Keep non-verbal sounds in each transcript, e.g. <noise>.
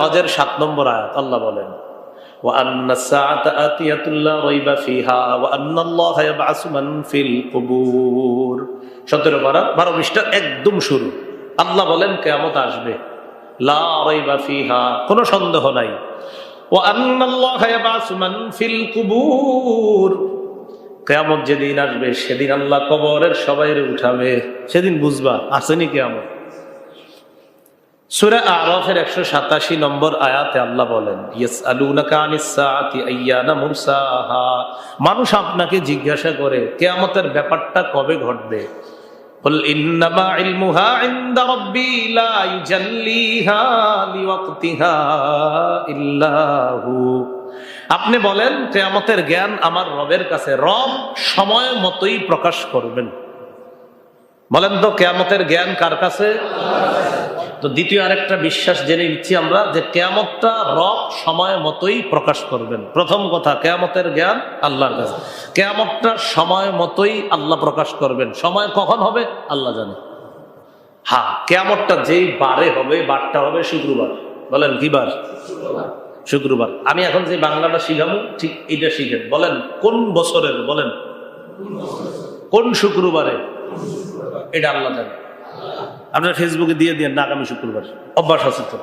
হজের সাত নম্বর আয়াত, আল্লাহ বলেন একদম শুরু। আল্লাহ বলেন কেমত আসবে। সন্দেহ নাই। কেয়ামত যেদিন আসবে, সেদিন আল্লাহ কবরের সবাই উঠাবে। সেদিন বুঝবা, আসেনি কেয়ামত? সুরা আরফের একশো সাতাশি নম্বর আয়াতে আল্লাহ বলেন মানুষ আপনাকে জিজ্ঞাসা করে, কেয়ামতের ব্যাপারটা কবে ঘটবে? আপনি বলেন, কেয়ামতের জ্ঞান আমার রবের কাছে, রব সময় মতোই প্রকাশ করবেন। বলেন তো, কেয়ামতের জ্ঞান কার কাছে? তো দ্বিতীয় আরেকটা বিশ্বাস জেনে নিচ্ছি আমরা যে কেয়ামতটা রব সময় মতোই প্রকাশ করবেন। প্রথম কথা, কেয়ামতের জ্ঞান আল্লাহর কাছে। কেয়ামতটা সময় মতোই আল্লাহ প্রকাশ করবেন। সময় কখন হবে? আল্লাহ জানে। হ্যাঁ কেয়ামতটা যেই বারে হবে, বারটা হবে শুক্রবার। বলেন, কি বার? শুক্রবার। আমি এখন যে বাংলাটা শিখাবো, ঠিক এটা শিখেন। বলেন, কোন বছরের? বলেন, কোন শুক্রবারে? এটা আল্লাহ জানে। আপনার ফেসবুকে দিয়ে দিয়ে না আগামী শুক্রবার। অভ্যাস আছে তো।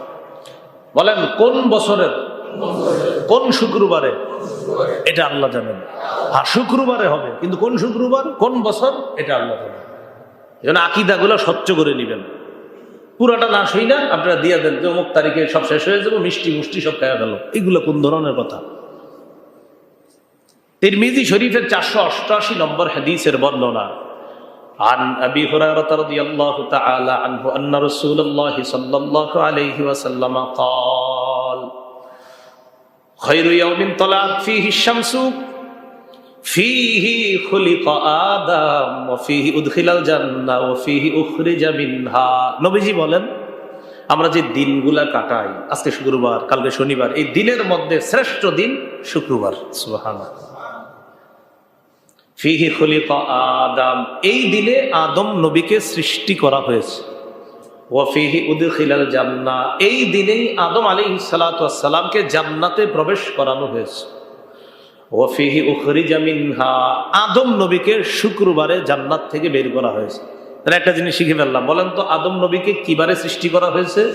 বলেন, কোন বছরের? কোন শুক্রবারে? এটা আল্লাহ জানেন। আর শুক্রবারে হবে। কিন্তু কোন শুক্রবার? কোন বছর? এটা আল্লাহ জানেন। জন্য আকিদাগুলো স্বচ্ছ করে নেবেন। পুরাটা না শুই না আপনারা দিয়ে দেন যে অমুক তারিখে সব শেষ হয়ে যাব, মিষ্টি মুষ্টি সব খাওয়া গেল এগুলো কোন ধরনের কথা? তিরমিজি শরীফের চারশো অষ্টআশি নম্বর হাদিসের বর্ণনা। عن أبي هريرة رضي الله تعالى عنه أن رسول الله صلى الله عليه وسلم قال خير يوم طلعت فيه الشمس فيه خلق آدم وفيه أدخل الجنة وفيه أخرج منها নবীজি বলেন আমরা যে দিনগুলা কাটাই আজকে শুক্রবার কালকে শনিবার এই দিনের মধ্যে শ্রেষ্ঠ দিন শুক্রবার সুবহানাল্লাহ ফিহি খলিক আদম। এই দিনে আদম নবীকে সৃষ্টি করা হয়েছে। ওয়াফিহি উদখিলাল জান্না। এই দিনেই আদম আলী সালাতামকে জান্নাতে প্রবেশ করানো হয়েছে। ওয়াফিহি উখরিজা মিনহা। আদম নবীকে শুক্রবারে জান্নাত থেকে বের করা হয়েছে। তাহলে একটা জিনিস শিখে ফেললাম। বলেন তো, আদম নবীকে কিবারে সৃষ্টি করা হয়েছে?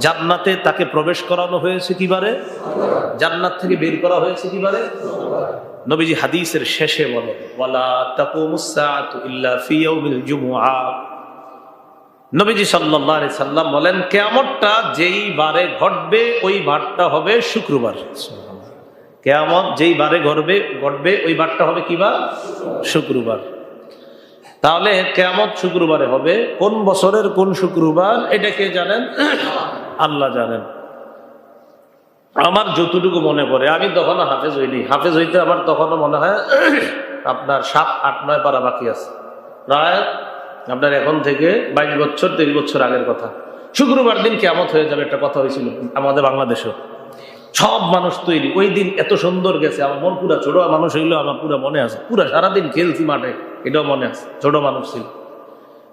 জান্নাতে তাকে প্রবেশ করানো হয়েছে কিবারে? জান্নাত থেকে বের করা হয়েছে কিবারে? নবীজি হাদিসের শেষে জুমআ। নবীজি আলাইহি সাল্লাম বলেন, কিয়ামতটা যেই বারে ঘটবে, ওই বারটা হবে শুক্রবার। কিয়ামত যেই বারে ঘটবে ঘটবে, ওই বারটা হবে কি বার শুক্রবার। তাহলে কেয়ামত শুক্রবারে হবে। কোন বছরের কোন শুক্রবার, এটা কে জানেন? আল্লাহ জানেন। আমার যতটুকু মনে পড়ে, আমি তখনও হাফেজ হইনি। হাফেজ হইতে আমার তখনও মনে হয় আপনার সাত, আট, নয় পারা বাকি আছে। প্রায় আপনার এখন থেকে বাইশ বছর, তেইশ বছর আগের কথা। শুক্রবার দিন কেমত হয়ে যাবে, একটা কথা হয়েছিল আমাদের বাংলাদেশেও। সব মানুষ তৈরি। ওই দিন এত সুন্দর গেছে, আমার মন পুরা ছোট মানুষ হইলেও আমার পুরো মনে আছে। পুরা সারাদিন খেলছি মাঠে, এটাও মনে আছে, ছোট মানুষ ছিল।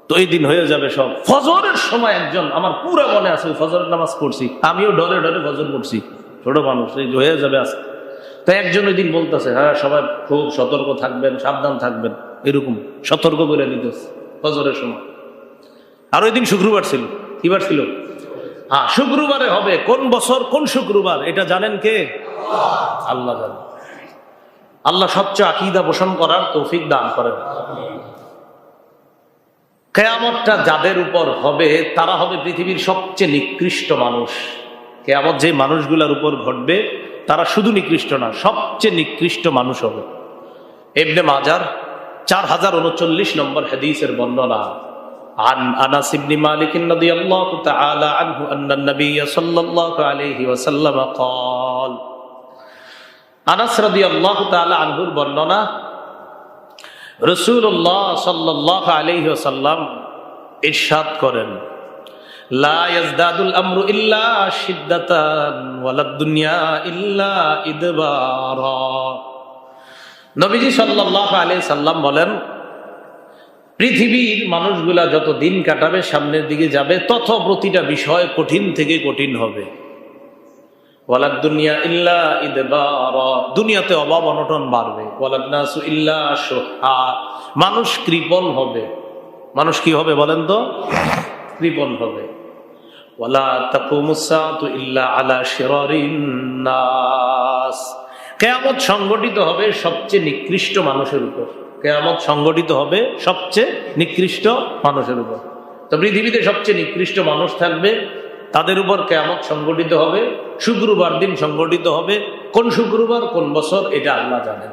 তো এই দিন হয়ে যাবে সব। ফজরের সময় একজন, আমার পুরো মনে আছে ফজরের নামাজ পড়ছি। আমিও ডরে ডরে ফজর পড়ছি। ছোট মানুষ, এই হয়ে যাবে আজকে। তো একজন ওই দিন বলতেছে হ্যাঁ সবাই খুব সতর্ক থাকবেন, সাবধান থাকবেন। এরকম সতর্ক করে দিতেছে ফজরের সময়। আর ওই দিন শুক্রবার ছিল। কিবার ছিল? হ্যাঁ শুক্রবারে হবে। কোন বছর, কোন শুক্রবার? এটা জানেন কে? আল্লাহ জানেন আল্লাহ সবচেয়ে আকিদা পোষণ করার তৌফিক দান করেন। কেয়ামতটা যাদের উপর হবে, তারা হবে পৃথিবীর সবচেয়ে নিকৃষ্ট মানুষ। কেয়ামত যে মানুষগুলোর উপর ঘটবে, তারা শুধু নিকৃষ্ট না, সবচেয়ে নিকৃষ্ট মানুষ হবে। এমনি মাজার, চার হাজার উনচল্লিশ নম্বর হাদিসের বর্ণনা। عن انس بن مالك رضي الله تعالى عنه ان النبي صلى الله عليه وسلم قال আনাস রাদিয়াল্লাহু তাআলা আনহুর বর্ণনা রাসূলুল্লাহ সাল্লাল্লাহু আলাইহি ওয়াসাল্লাম ইরশাদ করেন লা ইয়াজদাদুল আমরু ইল্লা শিদ্দাতান ওয়ালাদ দুনিয়া ইল্লা ইদবারা নবীজি সাল্লাল্লাহু আলাইহি সাল্লাম বলেন পৃথিবীর মানুষগুলা যত দিন কাটাবে, সামনের দিকে যাবে, তত প্রতিটা বিষয় কঠিন থেকে কঠিন হবে। ওয়ালাদ দুনিয়া ইল্লা দুনিয়াতে অভাব অনটন বাড়বে। ওয়ালাদ নাসু ইল্লা মানুষ কৃপণ হবে। মানুষ কি হবে বলেন তো? কৃপণ হবে। ওয়ালা তাকুমুস সাআতু ইল্লা আলা নাস। কেয়ামত সংগঠিত হবে সবচেয়ে নিকৃষ্ট মানুষের উপর। কেয়ামত সংগঠিত হবে সবচেয়ে নিকৃষ্ট মানুষের উপর। তো পৃথিবীতে সবচেয়ে নিকৃষ্ট মানুষ থাকবে, তাদের উপর কেয়ামত সংগঠিত হবে, শুক্রবার দিন সংগঠিত হবে। কোন শুক্রবার, কোন বছর, এটা আল্লাহ জানেন।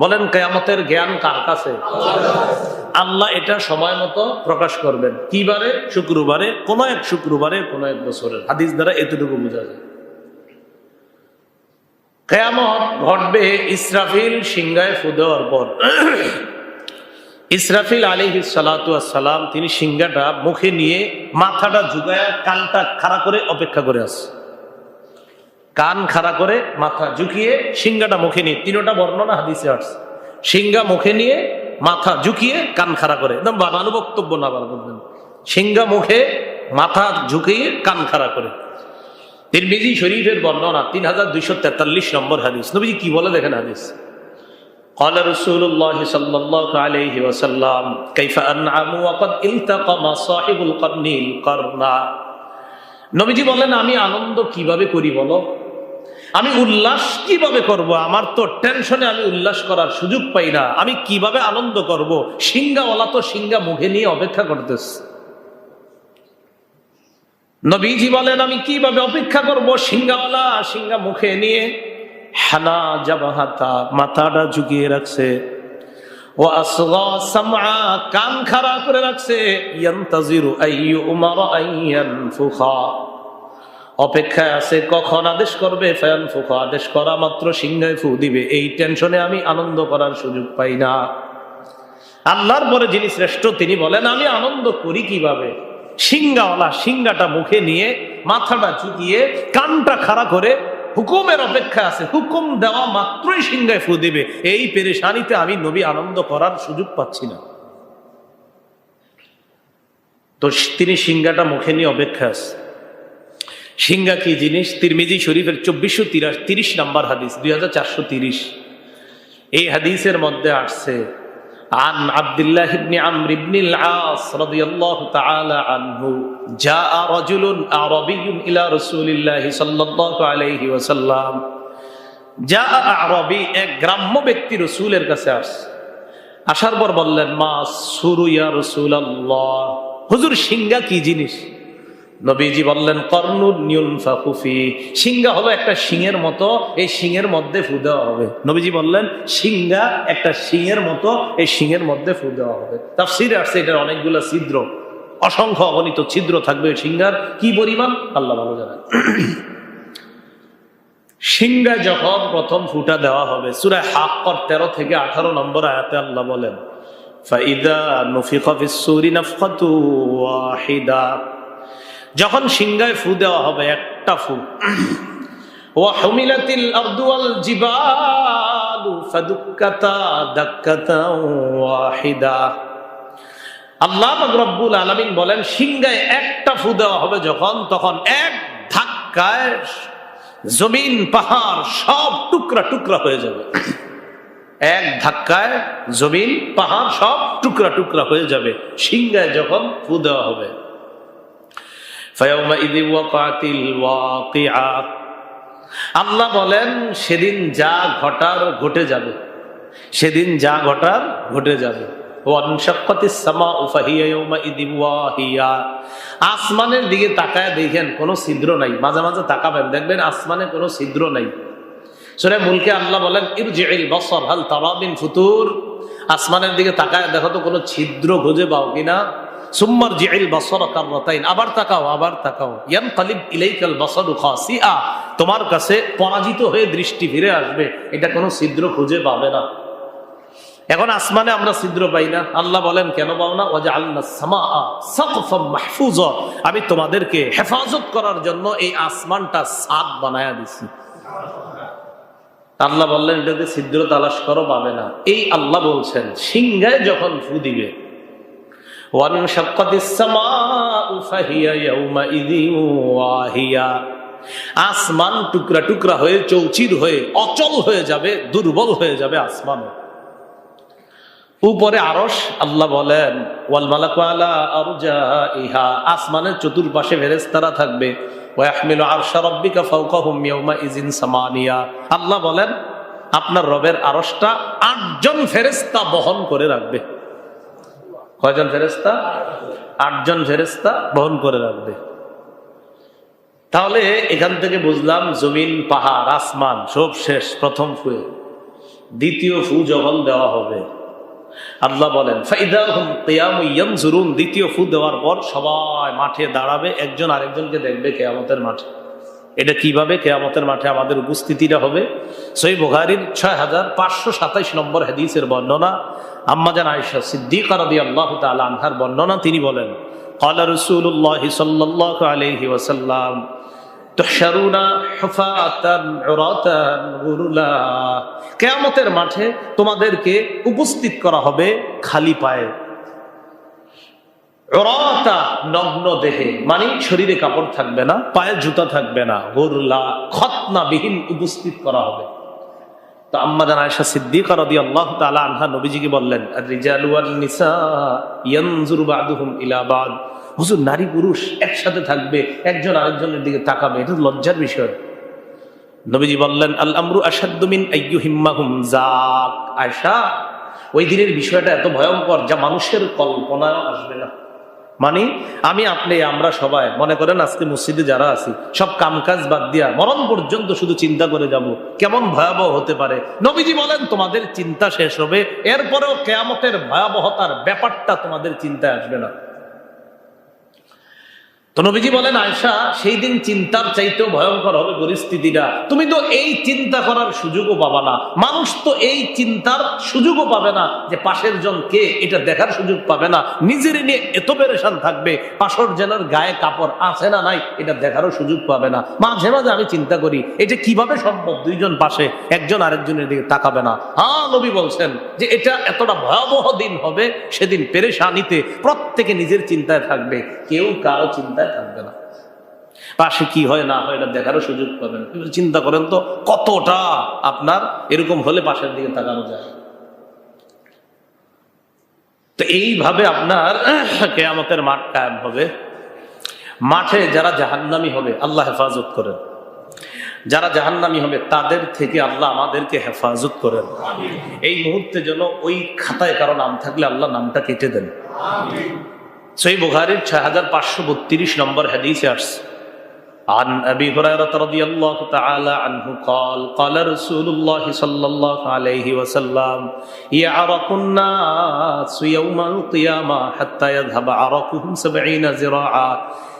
বলেন, কেয়ামতের জ্ঞান কার কাছে? আল্লাহ এটা সময় মতো প্রকাশ করবেন। কিবারে শুক্রবারে, কোন এক শুক্রবারে, কোন এক বছরের। হাদিস দ্বারা এতটুকু বোঝা যায়। কেয়ামত ঘটবে ইসরাফিল সিংহায় ফু দেওয়ার পর। ইসরাফিল আলী সালাম, তিনি সিংহাটা মুখে নিয়ে মাথাটা ঝুঁকায় কানটা খাড়া করে অপেক্ষা করে আছে। কান খাড়া করে মাথা ঝুঁকিয়ে সিংহাটা মুখে নিয়ে, তিনোটা বর্ণনা হাদিসে আসছে। সিংহা মুখে নিয়ে মাথা ঝুঁকিয়ে কান খাড়া করে। একদম বানানো বক্তব্য না বলবেন। সিংহা মুখে মাথা ঝুঁকিয়ে কান খাড়া করে। তিরমিজি শরীফের বর্ণনা তিন হাজার দুইশো তেতাল্লিশ নম্বর হাদিস নবীজি কি বলে দেখেন হাদিস قال رسول الله صلى الله عليه وسلم كيف أنعم وقد التقم صاحب القرن القرن নবীজি বলেন আমি আনন্দ কিভাবে করি বলো আমি উল্লাস কিভাবে করব আমার তো টেনশনে আমি উল্লাস করার সুযোগ পাই না আমি কিভাবে আনন্দ করব সিঙ্গাওয়ালা তো সিঙ্গা মুখে নিয়ে অপেক্ষা করতেছে নবীজি বলেন, আমি কীভাবে অপেক্ষা করব সিঙ্গাওয়ালা সিঙ্গা মুখে নিয়ে হানা জাবাহাতা মাথাটা ঝুঁকিয়ে রাখছে। ও কান খাড়া করে রাখছে। অপেক্ষায় আছে, কখন আদেশ করবে? ফ্যান ফুখা আদেশ করা মাত্র সিংহায় ফু দিবে। এই টেনশনে আমি আনন্দ করার সুযোগ পাই না। আল্লাহর পরে যিনি শ্রেষ্ঠ, তিনি বলেন, আমি আনন্দ করি কীভাবে? সিঙ্গাওয়ালা সিঙ্গাটা মুখে নিয়ে, মাথাটা ঝুঁকিয়ে কানটা খাড়া করে হুকুমের অপেক্ষা আছে। হুকুম দেওয়া মাত্রই সিংহায় ফু দিবে। এই পেরেশানিতে আমি নবী আনন্দ করার সুযোগ পাচ্ছি না। তো তিনি সিংহাটা মুখে নিয়ে অপেক্ষা আছে। সিংহা কি জিনিস? তিরমিজি শরীফের চব্বিশশো তিরাশ, তিরিশ নাম্বার হাদিস, দুই এই হাদিসের মধ্যে আসছে عن عبد الله بن عمرو بن العاص رضي الله تعالى عنه جاء رجل أعربي إلى رسول الله صلى الله عليه وسلم جاء أعربي এক গ্রাম্য ব্যক্তি রসুলের কাছে আসছে আসার পর বললেন মা সুরু ইয়া রসুল আল্লাহ হুজুর সিংহা কি জিনিস নবীজি বললেন নিউন ফাকুফি সিংহা হলো একটা সিংহের মতো, এই সিংহের মধ্যে ফু দেওয়া হবে। নবীজি বললেন, সিংহা একটা সিংহের মতো, এই সিংহের মধ্যে ফু দেওয়া হবে। তার সিরে আসছে এটার অনেকগুলো ছিদ্র। অসংখ্য অগণিত ছিদ্র থাকবে সিংহার। কি পরিমাণ? আল্লাহ ভালো জানেন। সিংহা যখন প্রথম ফুটা দেওয়া হবে সুরায় হাক্কর তেরো থেকে আঠারো নম্বর আয়াতে আল্লাহ বলেন, ফাইদা নফিকা ফিসুরি নাফকাতু ওয়াহিদা। যখন সিংহায় ফু দেওয়া হবে একটা ফু وحملت الأرض والجبال فدكتا دكة واحدة আল্লাহ রব্বুল আলমিন বলেন সিংহায় একটা ফু দেওয়া হবে যখন তখন এক ধাক্কায় জমিন পাহাড় সব টুকরা টুকরা হয়ে যাবে এক ধাক্কায় জমিন পাহাড় সব টুকরা টুকরা হয়ে যাবে সিংহায় যখন ফু দেওয়া হবে আল্লাহ বলেন, সেদিন যা ঘটার ঘটে যাবে। সেদিন যা ঘটার ঘটে যাবে। আসমানের দিকে তাকায় দেখেন, কোনো ছিদ্র নাই। মাঝে মাঝে তাকাবেন, দেখবেন আসমানে কোনো ছিদ্র নাই। সুরে মুলকে আল্লাহ বলেন আসমানের দিকে তাকায় দেখো তো কোনো ছিদ্র খুঁজে পাও কিনা। সুম্মার বসর আবার তাকাও আবার তাকাও। ইয়ান কালিব ইলাইকাল তোমার কাছে পরাজিত হয়ে দৃষ্টি ফিরে আসবে। এটা কোনো ছিদ্র খুঁজে পাবে না। এখন আসমানে আমরা ছিদ্র পাই না। আল্লাহ বলেন, কেন পাও না? ওজা আল্লাহ মাহফুজ। আমি তোমাদেরকে হেফাজত করার জন্য এই আসমানটা সাত বানায়া দিছি। আল্লাহ বললেন, এটাতে ছিদ্র তালাশ করো, পাবে না। এই আল্লাহ বলছেন, সিংহায় যখন ফু দিবে আসমান টুকরা টুকরা হয়ে, চৌচির হয়ে, অচল হয়ে যাবে, দুর্বল হয়ে যাবে আসমান। উপরে আরস আল্লাহ বলেন, ওয়াল ইহা আসমানের চতুর্পাশে ফেরেস্তারা থাকবে। সামানিয়া। আল্লাহ বলেন, আপনার রবের আরসটা আটজন ফেরেস্তা বহন করে রাখবে। কয়জন ফেরেস্তা আটজন ফেরেস্তা বহন করে রাখবে। তাহলে এখান থেকে বুঝলাম জমিন, পাহাড়, আসমান সব শেষ, প্রথম ফুয়ে দ্বিতীয় ফু যখন দেওয়া হবে। আল্লাহ বলেন দ্বিতীয় ফু দেওয়ার পর সবাই মাঠে দাঁড়াবে, একজন আরেকজনকে দেখবে কেয়ামতের মাঠে। এটা কীভাবে কেয়ামতের মাঠে আমাদের উপস্থিতিটা হবে? সই বুখারির ছয় হাজার পাঁচশো সাতাইশ নম্বর হাদিসের বর্ণনা আম্মাজান আয়েশা সিদ্দিক রাদি আল্লাহ তালা আনহার বর্ণনা তিনি বলেন قال رسول الله صلى الله عليه وسلم تحشرون حفاة عراة غرلا কেয়ামতের মাঠে তোমাদেরকে উপস্থিত করা হবে খালি পায়ে রতা নগ্ন দেহে মানে শরীরে কাপড় থাকবে না পায়ে জুতা থাকবে না গোরলা খতনা বিহীন উপস্থিত করা হবে তো আয়েশা সিদ্দিকা রাদিয়াল্লাহু তাআলা আনহা নবীজিকে বললেন আর রিজালু ওয়ান নিসা ইয়ানজুরু বাদুহুম ইলা বাদ। হুজুর, নারী পুরুষ একসাথে থাকবে, একজন আরেকজনের দিকে তাকাবে, এটা লজ্জার বিষয়। নবীজি বললেন, আল আমরু আসাদ্দু মিন আইয়ুহিম্মাহুম যাক। আয়েশা, ওই দিনের বিষয়টা এত ভয়ঙ্কর যা মানুষের কল্পনা আসবে না। মানে আমি আপনি, আমরা সবাই, মনে করেন আজকে মসজিদে যারা আছি, সব কামকাজ বাদ দিয়া মরণ পর্যন্ত শুধু চিন্তা করে যাব। কেমন ভয়াবহ হতে পারে? নবীজি বলেন, তোমাদের চিন্তা শেষ হবে, এরপরেও কেয়ামতের ভয়াবহতার ব্যাপারটা তোমাদের চিন্তায় আসবে না। তো নবীজি বলেন আয়সা সেই দিন চিন্তার চাইতেও ভয়ঙ্কর হবে পরিস্থিতিটা। তুমি তো এই চিন্তা করার সুযোগও পাবা না। মানুষ তো এই চিন্তার সুযোগও পাবে না যে পাশের জন কে এটা দেখার সুযোগ পাবে না। নিজের নিয়ে এত পেরেশান থাকবে, পাশর জনের গায়ে কাপড় আছে না নাই, এটা দেখারও সুযোগ পাবে না। মাঝে মাঝে আমি চিন্তা করি, এটা কীভাবে সম্ভব? দুইজন পাশে একজন আরেকজনের দিকে তাকাবে না। হ্যাঁ নবী বলছেন যে এটা এতটা ভয়াবহ দিন হবে, সেদিন পেরেশানিতে প্রত্যেকে নিজের চিন্তায় থাকবে। কেউ কারও চিন্তায় থাকবে না। পাশে কি হয় না হয় এটা দেখারও সুযোগ পাবেন। চিন্তা করেন তো কতটা আপনার এরকম হলে পাশের দিকে তাকানো যায়? তো এইভাবে আপনার <clears throat> কেয়ামতের মাঠ কায়েম হবে। মাঠে যারা জাহান্নামি হবে আল্লাহ হেফাজত করেন। যারা জাহান্নামি হবে তাদের থেকে আল্লাহ আমাদেরকে হেফাজত করেন। এই মুহূর্তে যেন ওই খাতায় কারও নাম থাকলে আল্লাহ নামটা কেটে দেন। সই বুখারির ছয় হাজার পাঁচশো বত্রিশ নম্বর হাদিসে আসছে عن أبي هريرة رضي الله تعالى عنه قال قال رسول الله صلى الله عليه وسلم يعرق الناس يوم القيامة حتى يذهب عرقهم سبعين زراعا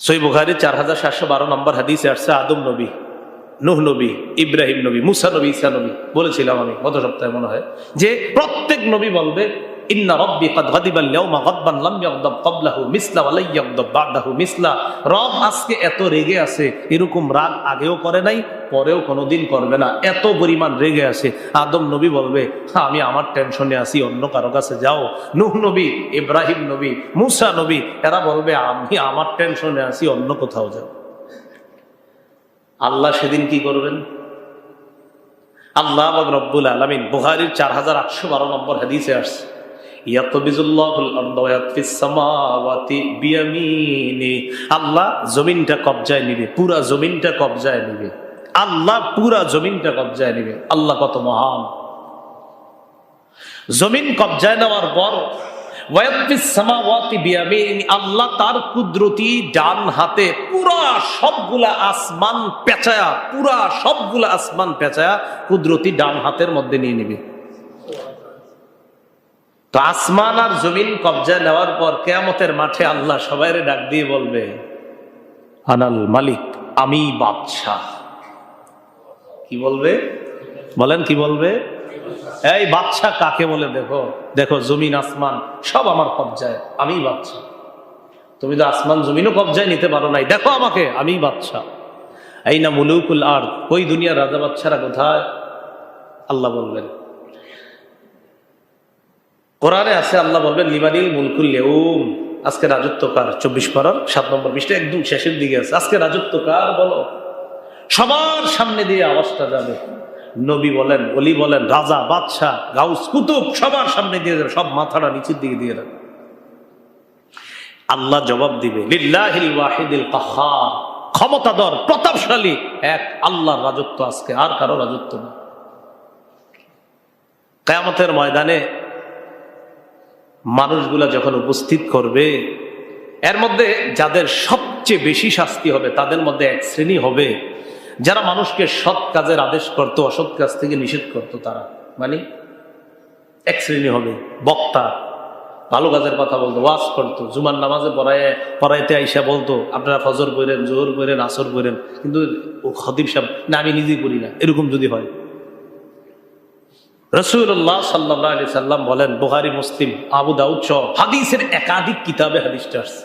সই বুখারি চার হাজার সাতশো বারো নম্বর হাদিসে আসছে, আদম নবী, নুহ নবী, ইব্রাহিম নবী, মুসা নবী ইসা নবী বলেছিলাম আমি, গত সপ্তাহে মনে হয়, যে প্রত্যেক নবী বলবে ইন্না মিসলা মিসলা রব এত রেগে আছে এরকম রাগ আগেও করে নাই পরেও কোনোদিন করবে না। এত পরিমাণ রেগে আছে। আদম নবী বলবে "হ্যাঁ, আমি আমার টেনশনে আছি অন্য কারও কাছে যাও। নূহ নবী ইব্রাহিম নবী মুসা নবী এরা বলবে আমি আমার টেনশনে আছি অন্য কোথাও যাও। আল্লাহ সেদিন কি করবেন? আল্লাহ রব্বুল আলমিন বুহারির চার হাজার আটশো বারো নম্বর হাদিসে আসছে। আল্লাহ জমিনটা কবজায় নিবে, পুরা জমিনটা কবজায় নিবে। আল্লাহ পুরা জমিনটা কবজায় নিবে। আল্লাহ কত মহান। জমিন কবজায় নেওয়ার পর আল্লাহ তার কুদরতি ডান হাতে পুরা সবগুলা আসমান পেঁচায়া, পুরা সবগুলা আসমান পেঁচায়া কুদরতি ডান হাতের মধ্যে নিয়ে নিবে। তো আসমান আর জমিন কবজা নেওয়ার পর কেয়ামতের মাঠে আল্লাহ সবাই ডাক দিয়ে বলবে, আনাল মালিক, আমি বাদশাহ। কি বলবে? বলেন কি বলবে? এই বাদশাহ কাকে বলে দেখো? দেখো, জমিন, আসমান, সব আমার কবজায় আমি বাদশাহ। তুমি তো আসমান, জমিনও কবজায় নিতে পারো নাই। দেখো আমাকে আমি বাদশাহ। এই না মুলুকুল আর ওই দুনিয়ার রাজা বাদশারা কোথায়? আল্লাহ বলবেন। কোরআনে আছে, আল্লাহ বলবেন, লিবানিল মুলকুল লেউম। আজকে রাজত্ব কার? চব্বিশ পারার সাত নম্বর পৃষ্ঠা, একদম শেষের দিকে আছে। আজকে রাজত্ব কার বলো? সবার সামনে দিয়ে আওয়াজটা যাবে। নবী বলেন, অলি বলেন, রাজা, বাদশাহ, গাউস, কুতুব, সবার সামনে দিয়ে যাবে, সব মাথাটা নিচের দিকে দিয়ে রাখবে আল্লাহ জবাব দিবে ক্ষমতাধর, প্রতাপশালী। এক, আল্লাহর রাজত্ব আজকে, আর কারও রাজত্ব না। কেয়ামতের ময়দানে মানুষগুলা যখন উপস্থিত করবে, এর মধ্যে যাদের সবচেয়ে বেশি শাস্তি হবে, তাদের মধ্যে এক শ্রেণি হবে। যারা মানুষকে সৎ কাজের আদেশ করত, অসৎ কাজ থেকে নিষেধ করত তারা। মানে এক শ্রেণি হবে। বক্তা, ভালো কাজের কথা বলতো, ওয়াজ করতো, জুমার নামাজে পড়ায়, পড়াইতে আইসা বলতো, আপনারা ফজর করেন জোহর করেন আসর করেন কিন্তু খদিব সাহেব, না, আমি নিজেই করি না। এরকম যদি হয়। রসুল্লাহ সাল্লাহ আলি সাল্লাম বলেন বুহারি মুসলিম আবু দাউদ সহ হাদিসের একাধিক কিতাবে হাদিসটা আসছে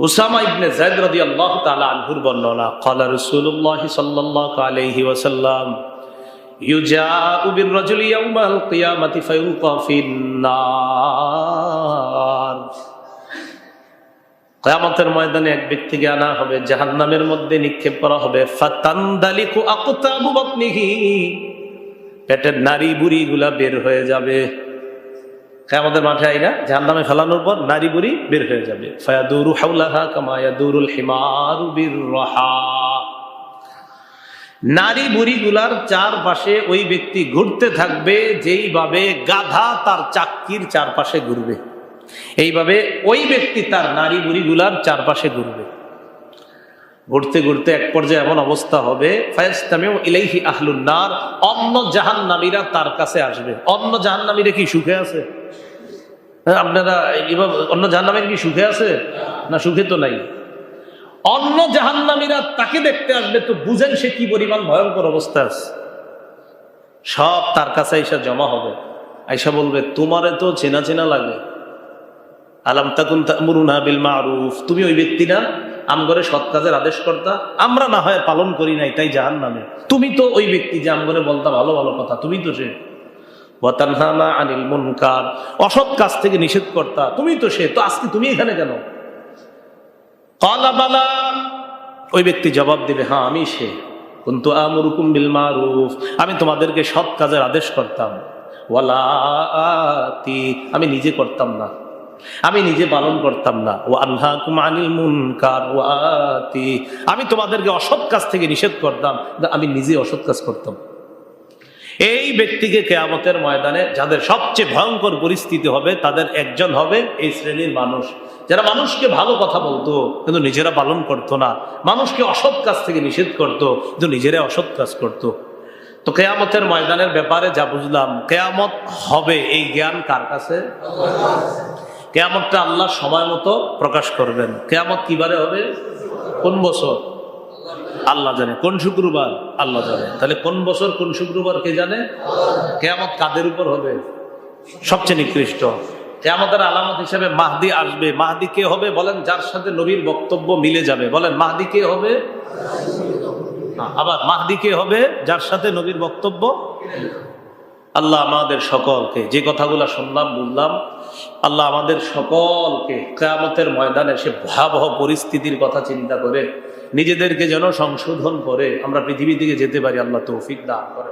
উসামা ইবনে জায়দ রাদিয়াল্লাহু তাআলা আনহুর বর্ণনা قال رسول الله صلى الله عليه وسلم يجاء بالرجل يوم القيامة فيلقى في النار কিয়ামতের ময়দানে এক ব্যক্তিকে আনা হবে জাহান্নামের মধ্যে নিক্ষেপ করা হবে ফাতানদালিকু আকতাবু বাতনিহি পেটের নারী বুড়ি গুলা বের হয়ে যাবে। আমাদের মাঠে আইনা যার নামে ফেলানোর পর নারী বুড়ি বের হয়ে যাবে। হাউলাহা কামায়াদুরুল হিমারু বিররাহা নারী বুড়ি গুলার চারপাশে ওই ব্যক্তি ঘুরতে থাকবে, যেইভাবে গাধা তার চাক্কির চারপাশে ঘুরবে। এইভাবে ওই ব্যক্তি তার নারী বুড়ি গুলার চারপাশে ঘুরবে। ঘুরতে ঘুরতে এক পর্যায়ে এমন অবস্থা হবে ফায়াস্তামেও ইলাইহি আহলুন্নার অন্য জাহান্নামীরা তার কাছে আসবে। অন্য জাহান্নামীরা কি সুখে আছে? হ্যাঁ, আপনারা এবার অন্য জাহান্নামীর কি সুখে আছে? না সুখে তো নাই। অন্য জাহান্নামীরা তাকে দেখতে আসবে তো বুঝেন সে কি পরিমাণ ভয়ঙ্কর অবস্থা আছে। সব তার কাছে আইসা জমা হবে। আইসা বলবে তোমারে তো চেনা চেনা লাগে। আলাম তাকুন তামুরুনা বিল মারুফ তুমি ওই ব্যক্তি না? আমগরে সৎ কাজের আদেশ করতা আমরা না হয় পালন করি নাই তাই জাহান নামে তুমি তো ওই ব্যক্তি যে আমগরে বলতা ভালো ভালো কথা তুমি তো সে। ওয়াতানহানা আনিল মুনকার। অসৎ কাজ থেকে নিষেধ করতা তুমি তো সে তো আজকে তুমি এখানে কেন? কালা বালা। ওই ব্যক্তি জবাব দিবে হ্যাঁ আমি সে। কিন্তু আমরুকুম বিল মারুফ। আমি তোমাদেরকে সৎ কাজের আদেশ করতাম ওয়ালা আমি নিজে করতাম না। আমি নিজে পালন করতাম না। ও আল্লাহ আমি তোমাদেরকে অসৎ কাজ থেকে নিষেধ করতাম আমি নিজে অসৎ কাজ করতাম। এই ব্যক্তিকে কেয়ামতের ময়দানে যাদের সবচেয়ে ভয়ঙ্কর পরিস্থিতি হবে, তাদের একজন হবে এই শ্রেণির মানুষ। যারা মানুষকে ভালো কথা বলতো, কিন্তু নিজেরা পালন করতো না। মানুষকে অসৎ কাজ থেকে নিষেধ করতো, কিন্তু নিজেরা অসৎ কাজ করতো। তো কেয়ামতের ময়দানের ব্যাপারে যা বুঝলাম, কেয়ামত হবে, এই জ্ঞান কার কাছে? কেয়ামতটা আল্লাহ সময় মতো প্রকাশ করবেন। কেয়ামত কিবারে হবে? কোন বছর? আল্লাহ জানে। কোন শুক্রবার? আল্লাহ জানে। তাহলে কোন বছর, কোন শুক্রবার কে জানে? কেয়ামত কাদের উপর হবে? সবচেয়ে নিকৃষ্ট। কেয়ামতের আলামত হিসেবে মাহদি আসবে। মাহদি কে হবে বলেন? যার সাথে নবীর বক্তব্য মিলে যাবে। বলেন, মাহদি কে হবে? আবার মাহদি কে হবে? যার সাথে নবীর বক্তব্য আল্লাহ আমাদের সকলকে যে কথাগুলো শুনলাম, বুঝলাম আল্লাহ আমাদের সকলকে কেয়ামতের ময়দানে সে ভয়াবহ পরিস্থিতির কথা চিন্তা করে নিজেদেরকে যেন সংশোধন করে আমরা পৃথিবী থেকে যেতে পারি, আল্লাহ তৌফিক দান করে।